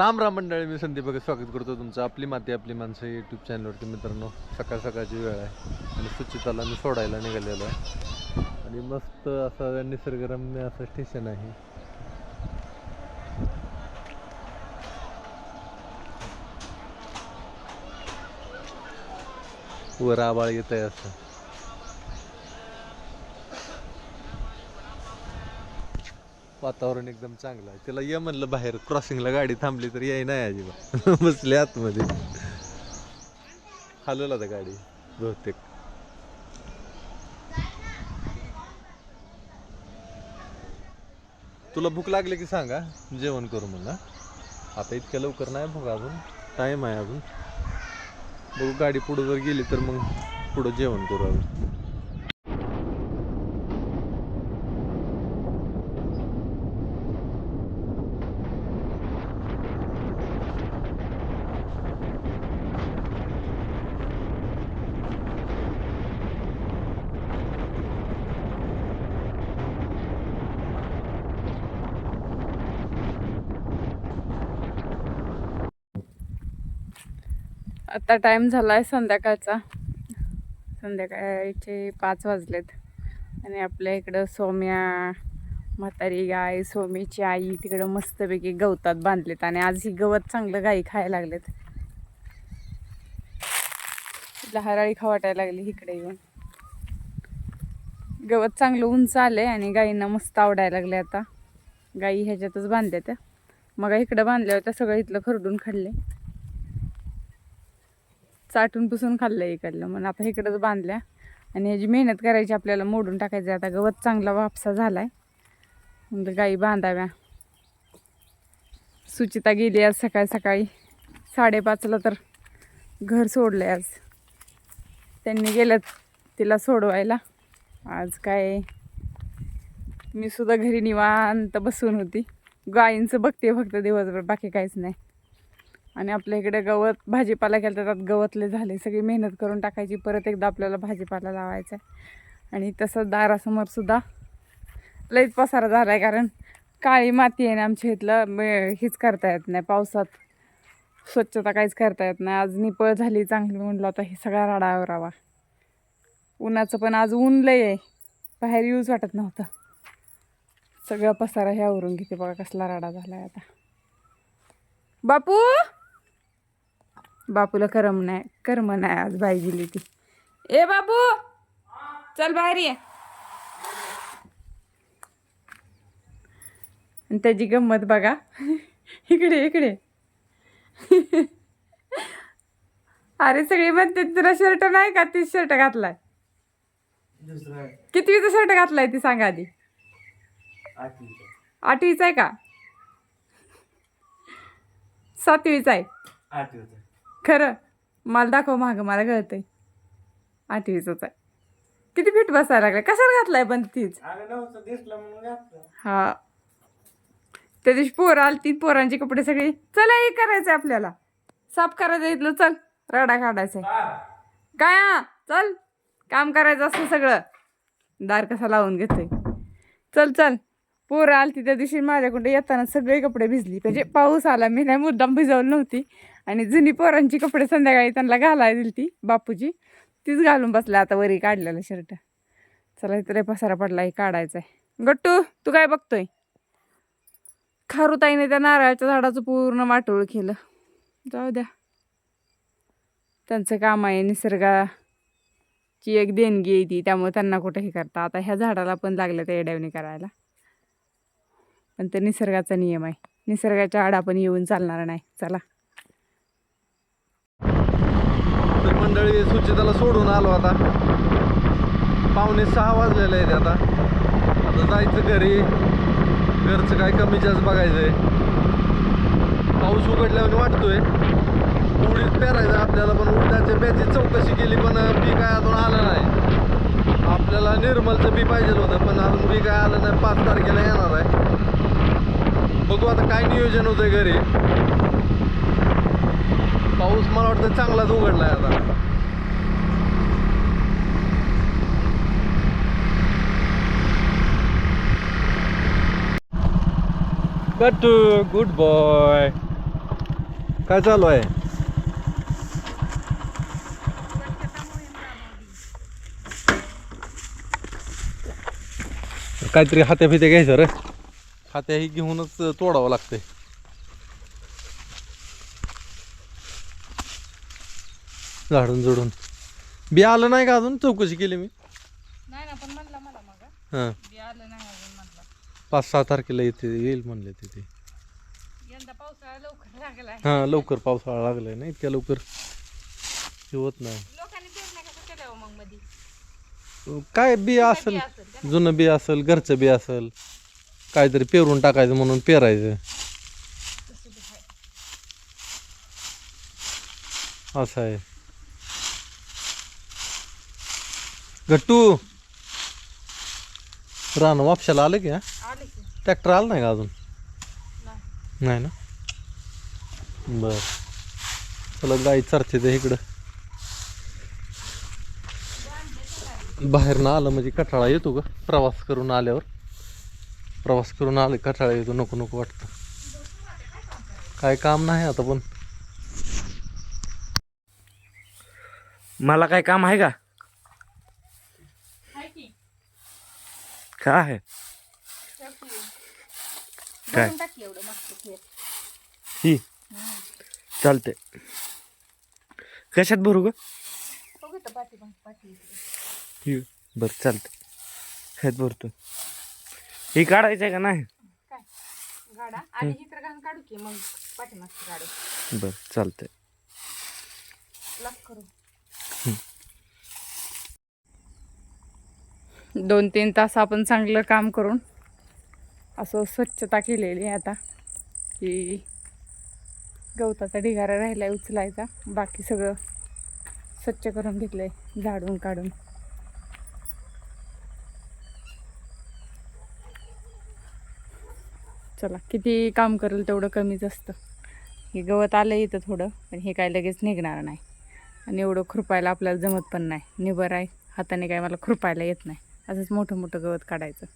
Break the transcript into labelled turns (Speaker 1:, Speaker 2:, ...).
Speaker 1: राम राम मंडळी मी संदीप बघा स्वागत करतो तुमचं आपली माती आपली माणसं यूट्यूब चॅनलवरती मित्रांनो सकाळ सकाळची वेळ आहे आणि सुचिताला मी सोडायला निघालेलो आहे. आणि मस्त असं निसर्गरम्य असं स्टेशन आहे. वर आबाळ येत आहे असं. वातावरण एकदम चांगलं आहे. त्याला ये म्हणलं बाहेर क्रॉसिंगला गाडी थांबली तर याय नाही अजिबात. बसले आतमध्ये. हलवलं आता गाडी बहुतेक. तुला भूक लागली की सांगा जेवण करू म्हणा आता इतक्या लवकर नाही भूक अजून टाईम आहे अजून. बघू गाडी पुढं जर गेली तर मग पुढं जेवण करू अजून.
Speaker 2: आता झाला आहे संध्याकाळचा. संध्याकाळचे पाच वाजलेत. आणि आपल्या इकडं सोम्या म्हातारी गाय सोमीची आई तिकडं मस्तपैकी गवतात बांधलेत. आणि आज ही गवत चांगलं गाई खायला लागलेत. तिला हराळी खा लागली इकडे येऊन. गवत चांगलं उंच आलंय आणि गाईंना मस्त आवडायला लागले आता. गाई ह्याच्यातच बांधल्या त्या मग इकडं बांधल्या होत्या सगळं इथलं खरडून खाल्ले चाटून पुसून खाल्लं इकडलं. मग आता इकडंच बांधल्या. आणि ह्याची मेहनत करायची आपल्याला मोडून टाकायचं आता गवत चांगला वापसा झालाय. मग गाई बांधाव्या. सुचिता गेली आज सकाळी सकाळी. साडेपाचला तर घर सोडलं आज. त्यांनी गेलं तिला सोडवायला. आज काय? मी सुद्धा घरी निवांत बसून होती. गायींचं बघते फक्त दिवसभर बाकी काहीच नाही. आणि आपल्या इकडे गवत भाजीपाला केला तर त्यात गवतले झाले. सगळी मेहनत करून टाकायची. परत एकदा आपल्याला भाजीपाला लावायचा आहे. आणि तसंच दारासमोर सुद्धा लईच पसारा झाला आहे कारण काळी माती आहे ना आमच्या इथलं. हीच हेच करता येत नाही. पावसात स्वच्छता काहीच करता येत नाही. आज निपळ झाली चांगली म्हणलं आता हे सगळा राडा आवरावा. उन्हाचं पण आज ऊन लय आहे. बाहेर यूज वाटत नव्हतं. सगळा पसारा हे आवरून घेते बघा कसला राडा झाला आहे आता. बापू! बापूला करम नाही करम नाही आज बाई गेली ती. ए बापू चल बाहेर ये. आणि त्याची गंमत बघा. इकडे इकडे. अरे सगळे म्हणते तुला शर्ट नाही का? तीच शर्ट घातलाय. कितवीचा शर्ट घातलाय ती सांगा आधी. आठवीचा. आहे का? सातवीचा आहे. खरं मला दाखव मागं मला कळतंय. आठवीचंच आहे. किती फिट बसायला लागलाय कशाला घातलाय पण तीच? हा. त्या दिवशी पोरं आली ती पोरांचे कपडे सगळे चला हे करायचंय आपल्याला. साफ करायचं इथलं चल. रडा काढायचा काय हा? चल. काम करायचं असं सगळं. दार कसा लावून घेतोय. चल चल. पोरं आलती त्या दिवशी माझ्याकडे येताना सगळे कपडे भिजली. म्हणजे पाऊस आला मी नाही मुद्दाम भिजवली नव्हती. आणि जुनी पोरांची कपडे संध्याकाळी त्यांना घालाय दिली ती बापूजी. तीच घालून बसल्या आता वरी काढलेलं शर्ट. चला इथे पसारा पडला हे काढायचा आहे गट्टू तू काय बघतोय? खारुताईने त्या नारळाच्या झाडाचं पूर्ण वाटोळ केलं. जाऊ द्या. त्यांचं काम आहे निसर्गाची एक देणगी आहे ती त्यामुळे त्यांना कुठं हे करता. आता ह्या झाडाला पण लागलं त्या येड्यावणी करायला. पण ते निसर्गाचा नियम आहे. निसर्गाच्या आड आपण येऊन चालणार नाही. चला
Speaker 1: तर मंडळी सुचिताला सोडून आलो आता. पाहुणे सहा वाजलेले आहेत आता. आता जायचं घरी. घरचं काय कमी जास्त बघायचंय. पाऊस उघडल्यावर वाटतोय. उडीत पेरायचं आपल्याला पण उडदाच्या ब्याची चौकशी केली पण बी काय अजून आलं नाही. आपल्याला निर्मलचं बी पाहिजे होतं पण अजून बी काय आलं नाही पाच तारखेला येणार आहे. बघू आता काय नियोजन होतंय घरी. पाऊस मला वाटतं चांगलाच उघडलाय आता. कट्टू गुड बॉय काय चालू आहे? काहीतरी हात्या फित्या घ्यायचं रे. हात्या ही घेऊनच तोडावं लागतंय. झाडून जोडून. बी आलं नाही का अजून? चौकशी केली मी.
Speaker 2: नाही ना पण म्हणला मला मग.
Speaker 1: हां.
Speaker 2: आलं नाही अजून म्हणला.
Speaker 1: पाच सहा तारखेला येते येईल म्हणले तिथे
Speaker 2: यंदा पावसाळा लवकर
Speaker 1: हां लवकर पावसाळा लागलाय ना इतक्या लवकर. हे होत नाही.
Speaker 2: लोकांनी पेरण्या कसं केलं मग मध्ये
Speaker 1: काय बी असेल जुनं बी असेल घरचं बी असेल काहीतरी पेरून टाकायचं म्हणून पेरायचं. असं आहे. गट्टू? रान वापशाला आलं की हा?
Speaker 2: आले की.
Speaker 1: ट्रॅक्टर आला नाही का अजून?
Speaker 2: नाही.
Speaker 1: नाही ना? बर. चला गाई चरते ते इकडं. बाहेर ना आलं म्हणजे कठाळा येतो का प्रवास करून आल्यावर. प्रवास करून आले कठाळा येतो नको नको वाटतं. काय काम नाही आता पण.
Speaker 3: मला काय काम आहे का
Speaker 2: हाय की
Speaker 3: काय? आहे काय? ही. चालते कशात भरू ग? बरं चालते ह्यात भरतो. ही काढायचं आहे का नाही? बरं चालतंय
Speaker 2: लॉक करू दोन तीन तास आपण चांगलं काम करून असं स्वच्छता केलेली आहे आता की गवताचा ढिगारा राहिला आहे उचलायचा. बाकी सगळं स्वच्छ करून घेतलं आहे झाडून काढून. चला किती काम करेल तेवढं कमीच असतं. हे गवत आलं इथं थोडं पण हे काय लगेच निघणार नाही. आणि एवढं खुरपायला आपल्याला जमत पण नाही. निबर आहे हाताने काय मला खुरपायला येत नाही. असंच मोठं मोठं गवत काढायचं.